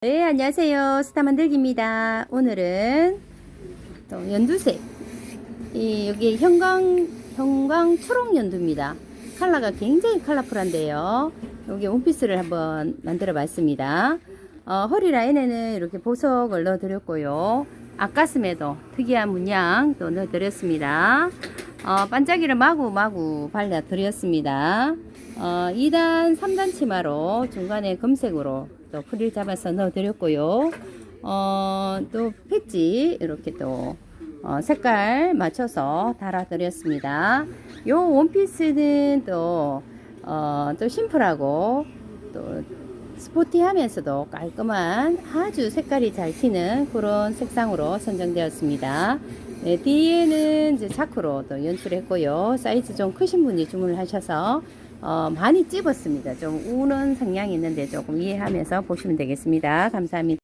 네, 안녕하세요. 스타 만들기입니다. 오늘은 또 연두색. 이, 여기 형광, 형광 초록 연두입니다. 컬러가 굉장히 컬러풀한데요. 여기 원피스를 한번 만들어 봤습니다. 어, 허리 라인에는 이렇게 보석을 넣어 드렸고요. 앞가슴에도 특이한 문양 또 넣어 드렸습니다. 어, 반짝이를 마구 마구 발라 드렸습니다. 어, 2단, 3단 치마로 중간에 금색으로 또 프릴 잡아서 넣어 드렸고요. 어, 또 패지 이렇게 또 어, 색깔 맞춰서 달아 드렸습니다. 요 원피스는 또, 어, 또 심플하고 또 스포티하면서도 깔끔한 아주 색깔이 잘 튀는 그런 색상으로 선정되었습니다. 네, 뒤에는 이제 차크로 또 연출했고요. 사이즈 좀 크신 분이 주문을 하셔서 어, 많이 찝었습니다. 좀 우는 성향이 있는데 조금 이해하면서 보시면 되겠습니다. 감사합니다.